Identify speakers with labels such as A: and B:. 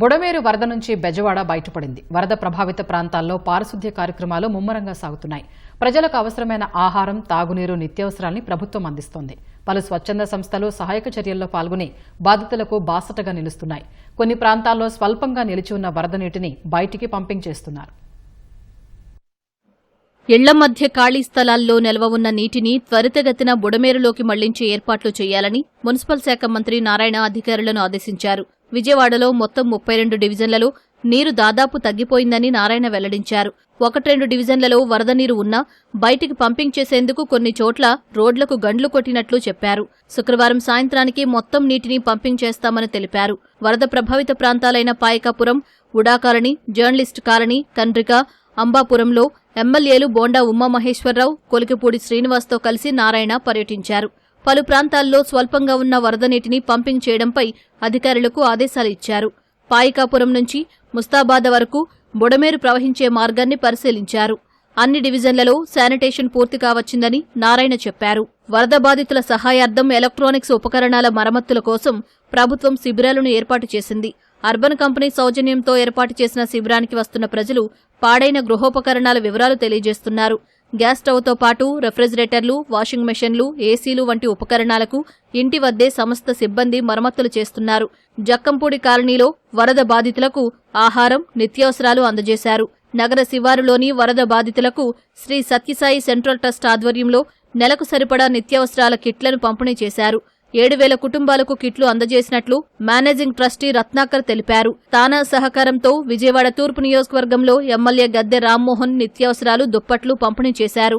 A: బుడమేరు వరద నుంచి బెజవాడ బయటపడింది. వరద ప్రభావిత ప్రాంతాల్లో పారిశుద్ధ్య కార్యక్రమాలు ముమ్మరంగా సాగుతున్నాయి. ప్రజలకు అవసరమైన ఆహారం తాగునీరు నిత్యావసరాల్ని ప్రభుత్వం అందిస్తోంది. పలు స్వచ్ఛంద సంస్థలు సహాయక చర్యల్లో పాల్గొని బాధితులకు బాసటగా నిలుస్తున్నాయి. కొన్ని ప్రాంతాల్లో స్వల్పంగా నిలిచి ఉన్న వరద నీటిని బయటికి పంపింగ్ చేస్తున్నారు.
B: ఇళ్ళ మధ్య ఖాళీ స్థలాల్లో నిల్వ ఉన్న నీటిని త్వరితగతిన బుడమేరులోకి మళ్ళించే ఏర్పాట్లు చేయాలని మున్సిపల్ శాఖ మంత్రి నారాయణ అధికారులను ఆదేశించారు. విజయవాడలో మొత్తం ముప్పై రెండు డివిజన్లలో నీరు దాదాపు తగ్గిపోయిందని నారాయణ వెల్లడించారు. ఒకట్రెండు డివిజన్లలో వరద నీరు ఉన్నా బయటికి పంపింగ్ చేసేందుకు కొన్ని చోట్ల రోడ్లకు గండ్లు కొట్టినట్లు చెప్పారు. శుక్రవారం సాయంత్రానికి మొత్తం నీటిని పంపింగ్ చేస్తామని తెలిపారు. వరద ప్రభావిత ప్రాంతాలైన Payakapuram UDA colony journalist colony Kandrika అంబాపురంలో ఎమ్మెల్యేలు బోండా ఉమామహేశ్వరరావు కొలికిపూడి శ్రీనివాస్తో కలిసి నారాయణ పర్యటించారు. పలు ప్రాంతాల్లో స్వల్పంగా ఉన్న వరద నీటిని పంపింగ్ చేయడంపై అధికారులకు ఆదేశాలు ఇచ్చారు. పాయికాపురం నుంచి ముస్తాబాద్ వరకు బుడమేరు ప్రవహించే మార్గాన్ని పరిశీలించారు. అన్ని డివిజన్లలో శానిటేషన్ పూర్తి కావచ్చిందని నారాయణ చెప్పారు. వరద బాధితుల సహాయార్థం ఎలక్ట్రానిక్స్ ఉపకరణాల మరమ్మతుల కోసం ప్రభుత్వం శిబిరాలను ఏర్పాటు చేసింది. అర్బన్ కంపెనీ సౌజన్యంతో ఏర్పాటు చేసిన శిబిరానికి వస్తున్న ప్రజలు పాడైన గృహోపకరణాల వివరాలు తెలియజేస్తున్నారు. గ్యాస్ స్టవ్తో పాటు రెఫ్రిజిరేటర్లు వాషింగ్ మెషిన్లు ఏసీలు వంటి ఉపకరణాలకు ఇంటి వద్దే సమస్త సిబ్బంది మరమ్మతులు చేస్తున్నారు. జక్కంపూడి కాలనీలో వరద బాధితులకు ఆహారం నిత్యావసరాలు అందజేశారు. నగర శివారులోని వరద బాధితులకు శ్రీ సత్యసాయి సెంట్రల్ ట్రస్ట్ ఆధ్వర్యంలో నెలకు సరిపడా నిత్యావసరాల కిట్లను పంపిణీ చేశారు. ఏడు వేల కుటుంబాలకు కిట్లు అందజేసినట్లు మేనేజింగ్ ట్రస్టీ రత్నాకర్ తెలిపారు. తానా సహకారంతో విజయవాడ తూర్పు నియోజకవర్గంలో ఎమ్మెల్యే గద్దె రామ్మోహన్ నిత్యావసరాలు దుప్పట్లు పంపిణీ చేశారు.